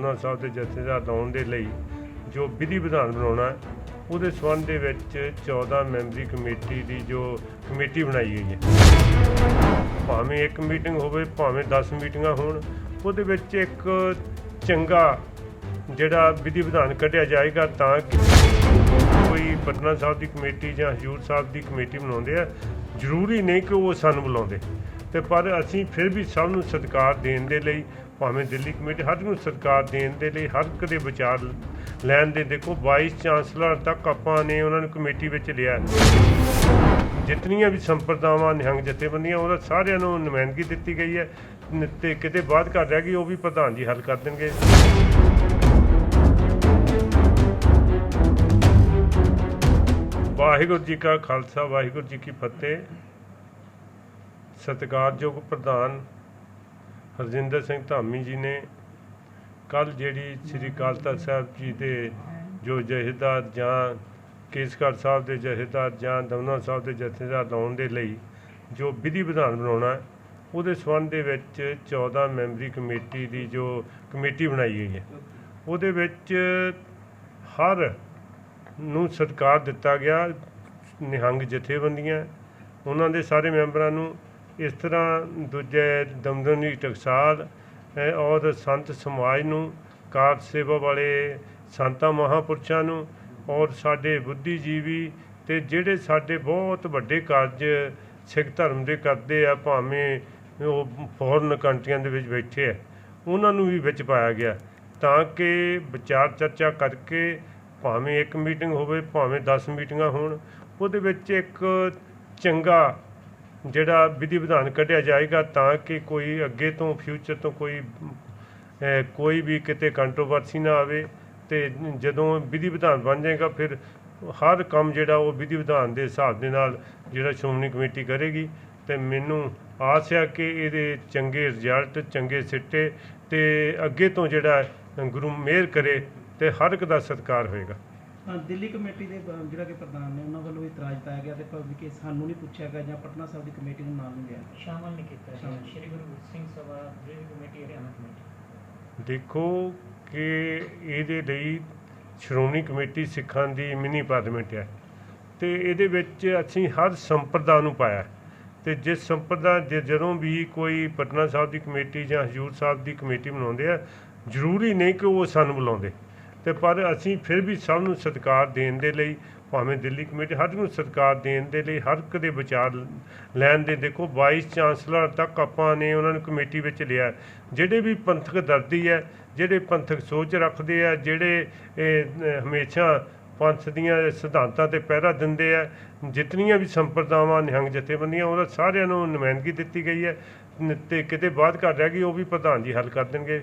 ਉਹਨਾਂ ਸਾਹਿਬ ਦੇ ਜਥੇਦਾਰ ਲਾਉਣ ਦੇ ਲਈ ਜੋ ਵਿਧੀ ਵਿਧਾਨ ਬਣਾਉਣਾ ਉਹਦੇ ਸੰਬੰਧ ਦੇ ਵਿੱਚ 14 ਮੈਂਬਰੀ ਕਮੇਟੀ ਦੀ ਜੋ ਕਮੇਟੀ ਬਣਾਈ ਗਈ ਹੈ। ਭਾਵੇਂ ਇੱਕ ਮੀਟਿੰਗ ਹੋਵੇ, ਭਾਵੇਂ 10 ਮੀਟਿੰਗਾਂ ਹੋਣ, ਉਹਦੇ ਵਿੱਚ ਇੱਕ ਚੰਗਾ ਜਿਹੜਾ ਵਿਧੀ ਵਿਧਾਨ ਕੱਢਿਆ ਜਾਏਗਾ ਤਾਂ ਕਿ ਕੋਈ ਪਟਨਾ ਸਾਹਿਬ ਦੀ ਕਮੇਟੀ ਜਾਂ ਹਜੂਰ ਸਾਹਿਬ ਦੀ ਕਮੇਟੀ ਬਣਾਉਂਦੇ ਆ। ਜ਼ਰੂਰੀ ਨਹੀਂ ਕਿ ਉਹ ਸਾਨੂੰ ਬੁਲਾਉਂਦੇ। ਤੇ ਪਰ ਅਸੀਂ ਫਿਰ ਵੀ ਸਭ ਨੂੰ ਸਤਿਕਾਰ ਦੇਣ ਦੇ ਲਈ, ਭਾਵੇਂ ਦਿੱਲੀ ਕਮੇਟੀ ਹਰ ਨੂੰ ਸਤਿਕਾਰ ਦੇਣ ਦੇ ਲਈ ਹਰ ਇੱਕ ਦੇ ਵਿਚਾਰ ਲੈਣ ਦੇ, ਦੇਖੋ ਵਾਈਸ ਚਾਂਸਲਰ ਤੱਕ ਆਪਾਂ ਨੇ ਉਹਨਾਂ ਨੂੰ ਕਮੇਟੀ ਵਿੱਚ ਲਿਆ। ਜਿਤਨੀਆਂ ਵੀ ਸੰਪਰਦਾਵਾਂ, ਨਿਹੰਗ ਜਥੇਬੰਦੀਆਂ ਉਹਨਾਂ ਸਾਰਿਆਂ ਨੂੰ ਨੁਮਾਇੰਦਗੀ ਦਿੱਤੀ ਗਈ ਹੈ। ਨ- ਤੇ ਕਿਤੇ ਬਾਅਦ ਘਟ ਰਹਿ ਗਈ, ਉਹ ਵੀ ਪ੍ਰਧਾਨ ਜੀ ਹੱਲ ਕਰ ਦੇਣਗੇ। ਵਾਹਿਗੁਰੂ ਜੀ ਕਾ ਖਾਲਸਾ, ਵਾਹਿਗੁਰੂ ਜੀ ਕੀ ਫਤਿਹ। ਸਤਿਕਾਰਯੋਗ ਪ੍ਰਧਾਨ ਹਰਜਿੰਦਰ ਸਿੰਘ ਧਾਮੀ ਜੀ ਨੇ ਕੱਲ ਜਿਹੜੀ ਸ੍ਰੀ ਅਕਾਲ ਤਖਤ ਸਾਹਿਬ ਜੀ ਦੇ ਜੋ ਜਥੇਦਾਰ ਜਾਂ ਕੇਸਗੜ੍ਹ ਸਾਹਿਬ ਦੇ ਜਥੇਦਾਰ ਜਾਂ ਦਮਨਾ ਸਾਹਿਬ ਦੇ ਜਥੇਦਾਰ ਲਾਉਣ ਦੇ ਲਈ ਜੋ ਵਿਧੀ ਵਿਧਾਨ ਬਣਾਉਣਾ ਉਹਦੇ ਸੰਬੰਧ ਦੇ ਵਿੱਚ 14 ਮੈਂਬਰੀ ਕਮੇਟੀ ਦੀ ਜੋ ਕਮੇਟੀ ਬਣਾਈ ਗਈ ਹੈ। ਉਹਦੇ ਵਿੱਚ ਹਰ ਨੂੰ ਸਤਿਕਾਰ ਦਿੱਤਾ ਗਿਆ, ਨਿਹੰਗ ਜਥੇਬੰਦੀਆਂ, ਉਹਨਾਂ ਦੇ ਸਾਰੇ ਮੈਂਬਰਾਂ ਨੂੰ ਇਸ ਤਰ੍ਹਾਂ ਦੂਜੇ ਦਮਦਮੀ ਟਕਸਾਲ ਅ, ਔਰ ਸੰਤ ਸਮਾਜ ਨੂੰ ਕਾਰਜ ਸੇਵਾ ਵਾਲੇ ਸੰਤਾਂ ਮਹਾਪੁਰਸ਼ਾਂ ਨੂੰ ਔਰ ਸਾਡੇ ਬੁੱਧੀਜੀਵੀ ਤੇ ਜਿਹੜੇ ਸਾਡੇ ਬਹੁਤ ਵੱਡੇ ਕਾਰਜ ਸਿੱਖ ਧਰਮ ਦੇ ਕਰਦੇ ਆ ਭਾਵੇਂ ਉਹ ਫੋਰਨ ਕੰਟਰੀਆਂ ਦੇ ਵਿੱਚ ਬੈਠੇ ਆ ਉਹਨਾਂ ਨੂੰ ਵੀ ਵਿੱਚ ਪਾਇਆ ਗਿਆ। ਤਾਂ ਕਿ ਵਿਚਾਰ ਚਰਚਾ ਕਰਕੇ ਭਾਵੇਂ ਇੱਕ ਮੀਟਿੰਗ ਹੋਵੇ ਭਾਵੇਂ 10 ਮੀਟਿੰਗਾਂ ਹੋਣ ਉਹਦੇ ਵਿੱਚ ਇੱਕ ਚੰਗਾ ਜਿਹੜਾ ਵਿਧੀ ਵਿਧਾਨ ਕੱਢਿਆ ਜਾਏਗਾ ਤਾਂ ਕਿ ਕੋਈ ਅੱਗੇ ਤੋਂ ਫਿਊਚਰ ਤੋਂ ਕੋਈ ਕੋਈ ਵੀ ਕਿਤੇ ਕੰਟਰੋਵਰਸੀ ਨਾ ਆਵੇ ਤੇ ਜਦੋਂ ਵਿਧੀ ਵਿਧਾਨ ਬਣ ਜਾਏਗਾ, ਫਿਰ ਹਰ ਕੰਮ ਜਿਹੜਾ ਉਹ ਵਿਧੀ ਵਿਧਾਨ ਦੇ ਹਿਸਾਬ ਦੇ ਨਾਲ ਜਿਹੜਾ ਸ਼੍ਰੋਮਣੀ ਕਮੇਟੀ ਕਰੇਗੀ। ਤੇ ਮੈਨੂੰ ਆਸ ਹੈ ਕਿ ਇਹਦੇ ਚੰਗੇ ਰਿਜ਼ਲਟ ਚੰਗੇ ਸਿੱਟੇ ਤੇ ਅੱਗੇ ਤੋਂ ਜਿਹੜਾ ਗੁਰੂ ਮਿਹਰ ਕਰੇ ਤੇ ਹਰ ਇੱਕ ਦਾ ਸਤਿਕਾਰ ਹੋਏਗਾ। ਦਿੱਲੀ ਕਮੇਟੀ ਦੇ ਜਿਹੜਾ ਕਿ ਪ੍ਰਧਾਨ ਨੇ ਉਹਨਾਂ ਵੱਲੋਂ ਇਤਰਾਜ਼ ਪਾਇਆ ਗਿਆ ਤੇ ਪ- ਵੀ ਕਿ ਸਾਨੂੰ ਨਹੀਂ ਪੁੱਛਿਆ ਗਿਆ ਜਾਂ ਪਟਨਾ ਸਾਹਿਬ ਦੀ ਕਮੇਟੀ ਨੂੰ ਨਾਲ ਨਹੀਂ ਲਿਆ ਸ਼ਾਮਲ ਨਹੀਂ ਕੀਤਾ ਸ਼ਾਮਲ। ਗਿਆ ਸ਼੍ਰੀ ਗੁਰੂ ਗੋਬਿੰਦ ਸਿੰਘ ਸਭਾ ਜਿਹੜੀ ਕਮੇਟੀ ਹਰਿਆਣਾ ਕਮੇਟੀ। ਦੇਖੋ ਕਿ ਇਹਦੇ ਲਈ ਸ਼੍ਰੋਮਣੀ ਕਮੇਟੀ ਸਿੱਖਾਂ ਦੀ ਮਿਨੀ ਪਾਰਲੀਮੈਂਟ ਹੈ ਤੇ ਇਹਦੇ ਵਿੱਚ ਅਸੀਂ ਹਰ ਸੰਪਰਦਾ ਨੂੰ ਪਾਇਆ। ਤੇ ਜਿਸ ਸੰਪਰਦਾ ਜ- ਜਦੋਂ ਵੀ ਕੋਈ ਪਟਨਾ ਸਾਹਿਬ ਦੀ ਕਮੇਟੀ ਜਾਂ ਹਜੂਰ ਸਾਹਿਬ ਦੀ ਕਮੇਟੀ ਬਣਾਉਂਦੇ ਆ ਜ਼ਰੂਰੀ ਨਹੀਂ ਕਿ ਉਹ ਸਾਨੂੰ ਬੁਲਾਉਂਦੇ। ਤੇ ਪਰ ਅਸੀਂ ਫਿਰ ਵੀ ਸਭ ਨੂੰ ਸਤਿਕਾਰ ਦੇਣ ਦੇ ਲਈ, ਭਾਵੇਂ ਦਿੱਲੀ ਕਮੇਟੀ ਹਰ ਨੂੰ ਸਤਿਕਾਰ ਦੇਣ ਦੇ ਲਈ ਹਰ ਇੱਕ ਦੇ ਵਿਚਾਰ ਲੈਣ ਦੇ ਦੇਖੋ ਵਾਈਸ ਚਾਂਸਲਰ ਤੱਕ ਆਪਾਂ ਨੇ ਉਹਨਾਂ ਨੂੰ ਕਮੇਟੀ ਵਿੱਚ ਲਿਆ। ਜਿਹੜੇ ਵੀ ਪੰਥਕ ਦਰਦੀ ਹੈ, ਜਿਹੜੇ ਪੰਥਕ ਸੋਚ ਰੱਖਦੇ ਆ, ਜਿਹੜੇ ਹਮੇਸ਼ਾ ਪੰਥ ਦੀਆਂ ਸਿਧਾਂਤਾਂ ਤੇ ਪਹਿਰਾ ਦਿੰਦੇ ਆ, ਜਿਤਨੀਆਂ ਵੀ ਸੰਪਰਦਾਵਾਂ, ਨਿਹੰਗ ਜਥੇਬੰਦੀਆਂ, ਉਹਨਾਂ ਸਾਰਿਆਂ ਨੂੰ ਨੁਮਾਇੰਦਗੀ ਦਿੱਤੀ ਗਈ ਹੈ। ਨ- ਤੇ ਕਿਤੇ ਬਾਅਦ ਘਟ ਰਹਿ ਗਈ, ਉਹ ਵੀ ਪ੍ਰਧਾਨ ਜੀ ਹੱਲ ਕਰ ਦੇਣਗੇ।